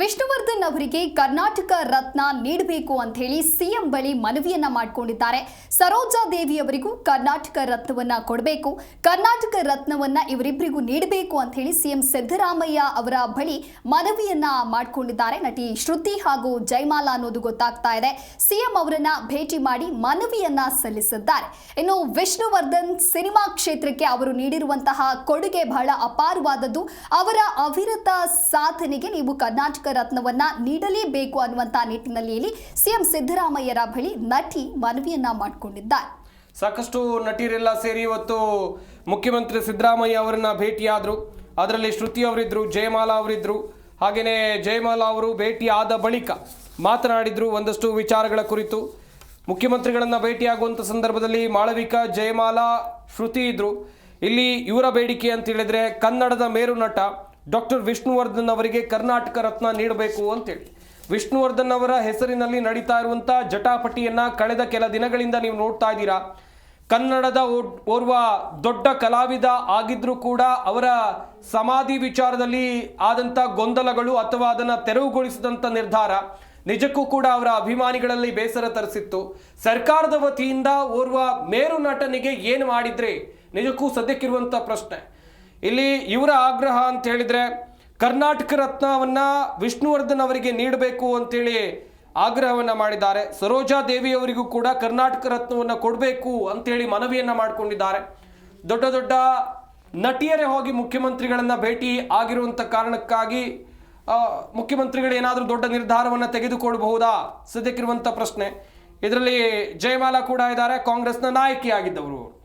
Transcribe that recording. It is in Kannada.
ವಿಷ್ಣುವರ್ಧನ್ ಅವರಿಗೆ ಕರ್ನಾಟಕ ರತ್ನ ನೀಡಬೇಕು ಅಂತ ಹೇಳಿ ಸಿಎಂ ಬಳಿ ಮನವಿಯನ್ನ ಮಾಡಿಕೊಂಡಿದ್ದಾರೆ. ಸರೋಜಾ ದೇವಿ ಅವರಿಗೂ ಕರ್ನಾಟಕ ರತ್ನವನ್ನ ಕೊಡಬೇಕು. ಕರ್ನಾಟಕ ರತ್ನವನ್ನ ಇವರಿಬ್ಬರಿಗೂ ನೀಡಬೇಕು ಅಂತ ಹೇಳಿ ಸಿಎಂ ಸಿದ್ದರಾಮಯ್ಯ ಅವರ ಬಳಿ ಮನವಿಯನ್ನ ಮಾಡಿಕೊಂಡಿದ್ದಾರೆ. ನಟಿ ಶ್ರುತಿ ಹಾಗೂ ಜೈಮಾಲಾ ಅನ್ನೋದು ಗೊತ್ತಾಗ್ತಾ ಇದೆ. ಸಿಎಂ ಅವರನ್ನ ಭೇಟಿ ಮಾಡಿ ಮನವಿಯನ್ನ ಸಲ್ಲಿಸಿದ್ದಾರೆ. ಇನ್ನು ವಿಷ್ಣುವರ್ಧನ್ ಸಿನಿಮಾ ಕ್ಷೇತ್ರಕ್ಕೆ ಅವರು ನೀಡಿರುವಂತಹ ಕೊಡುಗೆ ಬಹಳ ಅಪಾರವಾದದ್ದು. ಅವರ ಅವಿರತ ಸಾಧನೆಗೆ ನೀವು ಕರ್ನಾಟಕ ರತ್ನವನ್ನ ನೀಡಲೇಬೇಕು ಅನ್ನುವಂತ ನಿಟ್ಟಿನಲ್ಲಿ ಇಲ್ಲಿ ಸಿಎಂ ಸಿದ್ದರಾಮಯ್ಯರ ಬಳಿ ನಟಿ ಮನವಿಯನ್ನ ಮಾಡಿಕೊಂಡಿದ್ದಾರೆ. ಸಾಕಷ್ಟು ನಟಿಯರೆಲ್ಲ ಸೇರಿ ಇವತ್ತು ಮುಖ್ಯಮಂತ್ರಿ ಸಿದ್ದರಾಮಯ್ಯ ಅವರನ್ನ ಭೇಟಿಯಾದರು. ಅದರಲ್ಲಿ ಶ್ರುತಿ ಅವರಿದ್ರು, ಜಯಮಾಲಾ ಅವರಿದ್ರು. ಹಾಗೆಯೇ ಜಯಮಾಲಾ ಅವರು ಭೇಟಿ ಆದ ಬಳಿಕ ಮಾತನಾಡಿದ್ರು ಒಂದಷ್ಟು ವಿಚಾರಗಳ ಕುರಿತು. ಮುಖ್ಯಮಂತ್ರಿಗಳನ್ನು ಭೇಟಿಯಾಗುವಂಥ ಸಂದರ್ಭದಲ್ಲಿ ಮಾಳವಿಕಾ, ಜಯಮಾಲಾ, ಶ್ರುತಿ ಇದ್ರು. ಇಲ್ಲಿ ಇವರ ಬೇಡಿಕೆ ಅಂತ ಹೇಳಿದ್ರೆ ಕನ್ನಡದ ಮೇರು ನಟ ಡಾಕ್ಟರ್ ವಿಷ್ಣುವರ್ಧನ್ ಅವರಿಗೆ ಕರ್ನಾಟಕ ರತ್ನ ನೀಡಬೇಕು ಅಂತೇಳಿ. ವಿಷ್ಣುವರ್ಧನ್ ಅವರ ಹೆಸರಿನಲ್ಲಿ ನಡೀತಾ ಇರುವಂತ ಜಟಾಪಟಿಯನ್ನ ಕಳೆದ ಕೆಲ ದಿನಗಳಿಂದ ನೀವು ನೋಡ್ತಾ ಇದ್ದೀರಾ. ಕನ್ನಡದ ಓರ್ವ ದೊಡ್ಡ ಕಲಾವಿದ ಆಗಿದ್ರೂ ಕೂಡ ಅವರ ಸಮಾಧಿ ವಿಚಾರದಲ್ಲಿ ಆದಂತ ಗೊಂದಲಗಳು ಅಥವಾ ಅದನ್ನ ತೆರವುಗೊಳಿಸಿದಂತ ನಿರ್ಧಾರ ನಿಜಕ್ಕೂ ಕೂಡ ಅವರ ಅಭಿಮಾನಿಗಳಲ್ಲಿ ಬೇಸರ ತರಿಸಿತ್ತು. ಸರ್ಕಾರದ ವತಿಯಿಂದ ಓರ್ವ ಮೇರು ನಟನಿಗೆ ಏನು ಮಾಡಿದ್ರೆ ನಿಜಕ್ಕೂ ಸದ್ಯಕ್ಕಿರುವಂತ ಪ್ರಶ್ನೆ. ಇಲ್ಲಿ ಇವರ ಆಗ್ರಹ ಅಂತ ಹೇಳಿದ್ರೆ ಕರ್ನಾಟಕ ರತ್ನವನ್ನ ವಿಷ್ಣುವರ್ಧನ್ ಅವರಿಗೆ ನೀಡಬೇಕು ಅಂತೇಳಿ ಆಗ್ರಹವನ್ನ ಮಾಡಿದ್ದಾರೆ. ಸರೋಜಾ ದೇವಿ ಅವರಿಗೂ ಕೂಡ ಕರ್ನಾಟಕ ರತ್ನವನ್ನ ಕೊಡಬೇಕು ಅಂತೇಳಿ ಮನವಿಯನ್ನ ಮಾಡಿಕೊಂಡಿದ್ದಾರೆ. ದೊಡ್ಡ ದೊಡ್ಡ ನಟಿಯರೇ ಹೋಗಿ ಮುಖ್ಯಮಂತ್ರಿಗಳನ್ನ ಭೇಟಿ ಆಗಿರುವಂತ ಕಾರಣಕ್ಕಾಗಿ ಮುಖ್ಯಮಂತ್ರಿಗಳು ಏನಾದರೂ ದೊಡ್ಡ ನಿರ್ಧಾರವನ್ನ ತೆಗೆದುಕೊಳ್ಳಬಹುದಾ ಸದ್ಯಕ್ಕಿರುವಂಥ ಪ್ರಶ್ನೆ. ಇದರಲ್ಲಿ ಜಯಮಾಲಾ ಕೂಡ ಇದ್ದಾರೆ, ಕಾಂಗ್ರೆಸ್ನ ನಾಯಕಿಯಾಗಿದ್ದವರು.